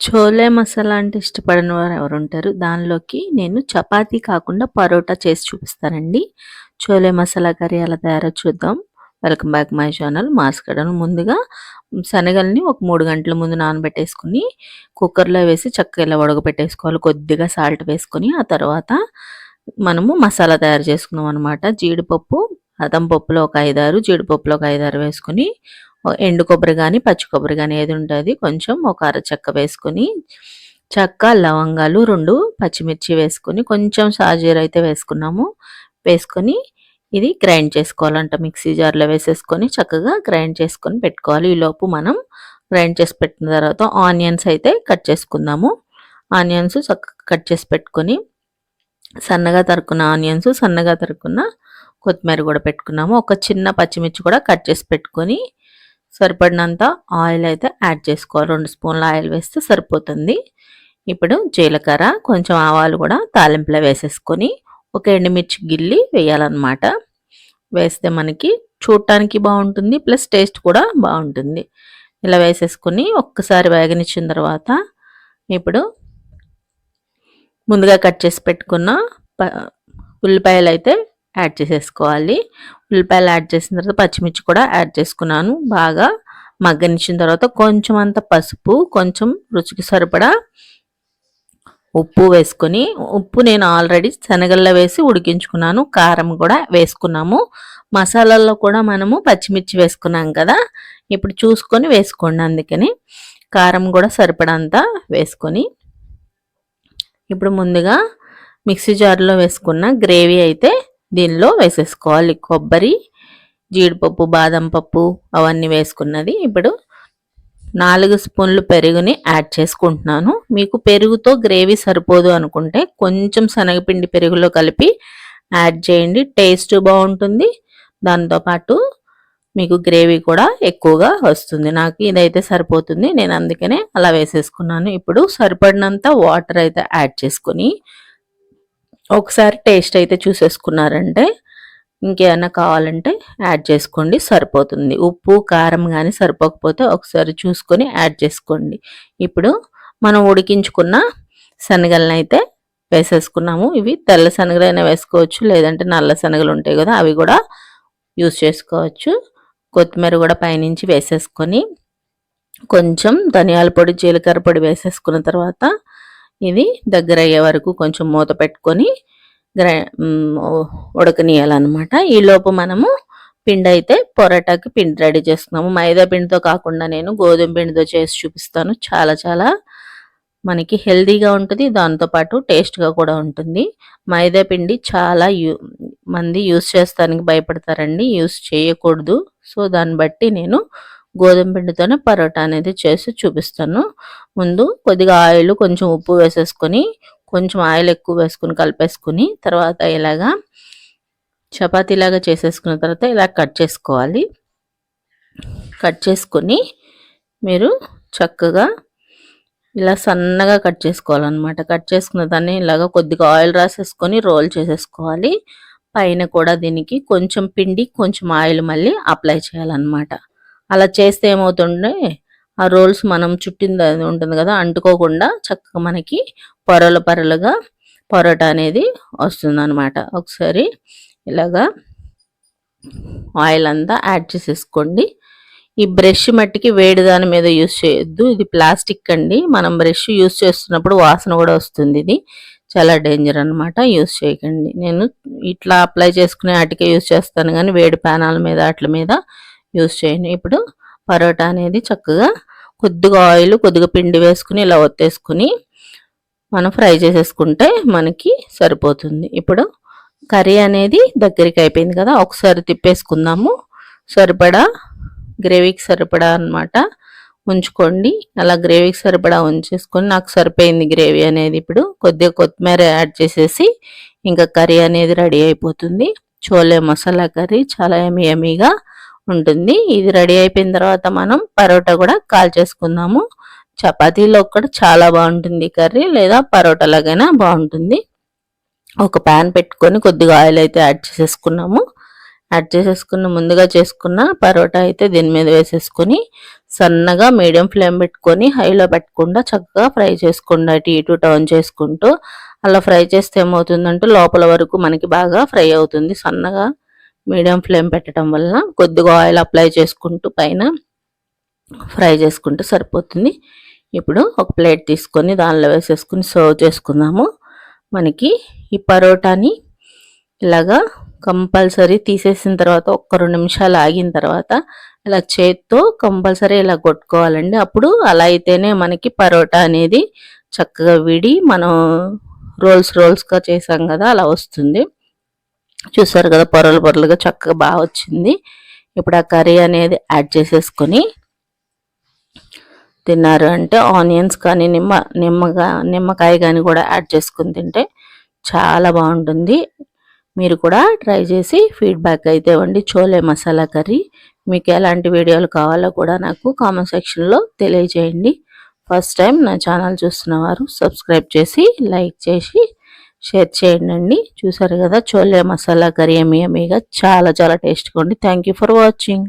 చోలే మసాలా అంటే ఇష్టపడని వారు ఎవరు ఉంటారు దానిలోకి నేను చపాతీ కాకుండా పరోటా చేసి చూపిస్తానండి. చోలే మసాలా కర్రీ ఎలా తయారో చూద్దాం. వెల్కమ్ బ్యాక్ మై ఛానల్ మాస్కడను ముందుగా శనగల్ని ఒక మూడు గంటల ముందు నానబెట్టేసుకుని కుక్కర్లో వేసి చక్కగా ఇలా ఉడకబెట్టేసుకోవాలి కొద్దిగా సాల్ట్ వేసుకొని ఆ తర్వాత మనము మసాలా తయారు చేసుకున్నాం అనమాట జీడిపప్పు అదం పప్పులో ఒక ఐదారు జీడిపప్పులో ఒక ఐదారు వేసుకుని ఎండు కొబ్బరి కానీ పచ్చి కొబ్బరి కానీ ఏది ఉంటుంది కొంచెం ఒక అర చెక్క వేసుకొని చెక్క లవంగాలు రెండు పచ్చిమిర్చి వేసుకొని కొంచెం సాజీర అయితే వేసుకున్నాము. వేసుకొని ఇది గ్రైండ్ చేసుకోవాలంట మిక్సీ జార్లో వేసేసుకొని చక్కగా గ్రైండ్ చేసుకొని పెట్టుకోవాలి. ఈలోపు మనం గ్రైండ్ చేసి పెట్టిన తర్వాత ఆనియన్స్ అయితే కట్ చేసుకుందాము. ఆనియన్స్ చక్కగా కట్ చేసి పెట్టుకొని సన్నగా తరుక్కున్న ఆనియన్స్ సన్నగా తరుక్కున్న కొత్తిమీర కూడా పెట్టుకున్నాము. ఒక చిన్న పచ్చిమిర్చి కూడా కట్ చేసి పెట్టుకొని సరిపడినంత ఆయిల్ అయితే యాడ్ చేసుకోవాలి. రెండు స్పూన్ల ఆయిల్ వేస్తే సరిపోతుంది. ఇప్పుడు జీలకర్ర కొంచెం ఆవాలు కూడా తాలింపులో వేసేసుకొని ఒక ఎండుమిర్చి గిల్లి వేయాలన్నమాట. వేస్తే మనకి చూడటానికి బాగుంటుంది ప్లస్ టేస్ట్ కూడా బాగుంటుంది. ఇలా వేసేసుకొని ఒక్కసారి వేగనిచ్చిన తర్వాత ఇప్పుడు ముందుగా కట్ చేసి పెట్టుకున్న ఉల్లిపాయలు అయితే యాడ్ చేసేసుకోవాలి. ఉల్లిపాయలు యాడ్ చేసిన తర్వాత పచ్చిమిర్చి కూడా యాడ్ చేసుకున్నాను. బాగా మగ్గనిచ్చిన తర్వాత కొంచెం అంత పసుపు కొంచెం రుచికి సరిపడా ఉప్పు వేసుకొని ఉప్పు నేను ఆల్రెడీ శనగల్లో వేసి ఉడికించుకున్నాను. కారం కూడా వేసుకున్నాము. మసాలాల్లో కూడా మనము పచ్చిమిర్చి వేసుకున్నాం కదా ఇప్పుడు చూసుకొని వేసుకోండి అందుకని. కారం కూడా సరిపడంత వేసుకొని. ఇప్పుడు ముందుగా మిక్సీ జార్లో వేసుకున్న గ్రేవీ అయితే దీనిలో వేసేసుకోవాలి కొబ్బరి జీడిపప్పు బాదం పప్పు అవన్నీ వేసుకున్నది. ఇప్పుడు నాలుగు స్పూన్లు పెరుగుని యాడ్ చేసుకుంటున్నాను. మీకు పెరుగుతో గ్రేవీ సరిపోదు అనుకుంటే కొంచెం శనగపిండి పెరుగులో కలిపి యాడ్ చేయండి. టేస్ట్ బాగుంటుంది. దాంతోపాటు మీకు గ్రేవీ కూడా ఎక్కువగా వస్తుంది. నాకు ఇదైతే సరిపోతుంది. నేను అందుకనే అలా వేసేసుకున్నాను. ఇప్పుడు సరిపడినంత వాటర్ అయితే యాడ్ చేసుకుని ఒకసారి టేస్ట్ అయితే చూసేసుకున్నారంటే ఇంకేమైనా కావాలంటే యాడ్ చేసుకోండి సరిపోతుంది. ఉప్పు కారం కానీ సరిపోకపోతే ఒకసారి చూసుకొని యాడ్ చేసుకోండి. ఇప్పుడు మనం ఉడికించుకున్న శనగలను అయితే వేసేసుకున్నాము. ఇవి తెల్ల శనగలైనా వేసుకోవచ్చు లేదంటే నల్ల శనగలు ఉంటాయి కదా అవి కూడా యూస్ చేసుకోవచ్చు. కొత్తిమీర కూడా పైనుంచి వేసేసుకొని కొంచెం ధనియాల పొడి జీలకర్ర పొడి వేసేసుకున్న తర్వాత ఇది దగ్గర అయ్యే వరకు కొంచెం మూత పెట్టుకొని గ్రై ఉడకనియాలన్నమాట ఈలోపు మనము పిండి అయితే పొరాటాకి పిండి రెడీ చేసుకున్నాము మైదా పిండితో కాకుండా నేను గోధుమ పిండితో చేసి చూపిస్తాను. చాలా చాలా మనకి హెల్దీగా ఉంటుంది. దాంతోపాటు టేస్ట్గా కూడా ఉంటుంది. మైదా పిండి చాలా యూ మంది యూస్ చేస్తానికి భయపడతారండి. యూస్ చేయకూడదు. సో దాన్ని బట్టి నేను గోధుమ పిండితోనే పరోటా అనేది చేసి చూపిస్తాను. ముందు కొద్దిగా ఆయిల్ కొంచెం ఉప్పు వేసేసుకొని కొంచెం ఆయిల్ ఎక్కువ వేసుకుని కలిపేసుకుని తర్వాత ఇలాగా చపాతీలాగా చేసేసుకున్న తర్వాత ఇలా కట్ చేసుకోవాలి. కట్ చేసుకొని మీరు చక్కగా ఇలా సన్నగా కట్ చేసుకోవాలన్నమాట. కట్ చేసుకున్న దాన్ని ఇలాగా కొద్దిగా ఆయిల్ రాసేసుకొని రోల్ చేసేసుకోవాలి. పైన కూడా దీనికి కొంచెం పిండి కొంచెం ఆయిల్ మళ్ళీ అప్లై చేయాలన్నమాట. అలా చేస్తే ఏమవుతుండే ఆ రోల్స్ మనం చుట్టింది ఉంటుంది కదా అంటుకోకుండా చక్కగా మనకి పొరలు పొరలుగా పొరోటా అనేది వస్తుంది అనమాట ఒకసారి ఇలాగా ఆయిల్ అంతా యాడ్ చేసేసుకోండి. ఈ బ్రష్ మట్టికి వేడి దాని మీద యూస్ చేయొద్దు. ఇది ప్లాస్టిక్ అండి. మనం బ్రష్ యూస్ చేస్తున్నప్పుడు వాసన కూడా వస్తుంది ఇది. చాలా డేంజర్ అనమాట యూస్ చేయకండి. నేను ఇట్లా అప్లై చేసుకునే అటుకే యూస్ చేస్తాను. కానీ వేడి ప్యానాల మీద వాటి మీద యూస్ చేయను ఇప్పుడు పరోటా అనేది చక్కగా కొద్దిగా ఆయిల్ కొద్దిగా పిండి వేసుకుని ఇలా ఒత్తేసుకుని మనం ఫ్రై చేసేసుకుంటే మనకి సరిపోతుంది. ఇప్పుడు కర్రీ అనేది దగ్గరికి అయిపోయింది కదా ఒకసారి తిప్పేసుకుందాము. సరిపడా గ్రేవీకి సరిపడా అనమాట ఉంచుకోండి. అలా గ్రేవీకి సరిపడా ఉంచేసుకొని నాకు సరిపోయింది గ్రేవీ అనేది ఇప్పుడు. కొద్దిగా కొత్తిమీర యాడ్ చేసేసి ఇంకా కర్రీ అనేది రెడీ అయిపోతుంది. చోలే మసాలా కర్రీ చాలా ఎమీ ఎమీగా ఉంటుంది. ఇది రెడీ అయిపోయిన తర్వాత మనం పరోటా కూడా కాల్ చేసుకుందాము. చపాతీలో కూడా చాలా బాగుంటుంది కర్రీ లేదా పరోటాలాగైనా బాగుంటుంది. ఒక ప్యాన్ పెట్టుకొని కొద్దిగా ఆయిల్ అయితే యాడ్ చేసేసుకున్నాము. యాడ్ చేసేసుకున్న ముందుగా చేసుకున్న పరోటా అయితే దీని మీద వేసేసుకొని సన్నగా మీడియం ఫ్లేమ్ పెట్టుకొని హైలో పెట్టకుండా చక్కగా ఫ్రై చేసుకుండా. అటు ఇటు టర్న్ చేసుకుంటూ అలా ఫ్రై చేస్తే ఏమవుతుందంటే లోపల వరకు మనకి బాగా ఫ్రై అవుతుంది. సన్నగా మీడియం ఫ్లేమ్ పెట్టడం వల్ల కొద్దిగా ఆయిల్ అప్లై చేసుకుంటూ పైన ఫ్రై చేసుకుంటే సరిపోతుంది. ఇప్పుడు ఒక ప్లేట్ తీసుకొని దానిలో వేసేసుకుని సర్వ్ చేసుకుందాము. మనకి ఈ పరోటాని ఇలాగా కంపల్సరీ తీసేసిన తర్వాత ఒక్క రెండు నిమిషాలు ఆగిన తర్వాత ఇలా చేత్తో కంపల్సరీ ఇలా కొట్టుకోవాలండి. అప్పుడు అలా అయితేనే మనకి పరోటా అనేది చక్కగా విడి మనం రోల్స్ రోల్స్గా చేసాం కదా అలా వస్తుంది. చూసారు కదా పొరలు పొరలుగా చక్కగా బాగా వచ్చింది. ఇప్పుడు ఆ కర్రీ అనేది యాడ్ చేసేసుకొని తిన్నారు. అంటే ఆనియన్స్ కానీ నిమ్మ నిమ్మగా నిమ్మకాయ కానీ కూడా యాడ్ చేసుకుని తింటే చాలా బాగుంటుంది. మీరు కూడా ట్రై చేసి ఫీడ్బ్యాక్ అయితే ఇవ్వండి. చోలే మసాలా కర్రీ. మీకు ఎలాంటి వీడియోలు కావాలో కూడా నాకు కామెంట్ సెక్షన్లో తెలియజేయండి. ఫస్ట్ టైం నా ఛానల్ చూస్తున్న వారు సబ్స్క్రైబ్ చేసి లైక్ చేసి షేర్ చేయండి. చూసారు కదా చోలే మసాలా కర్రీ ఎమీ చాలా చాలా టేస్ట్గా ఉంది. Thank for watching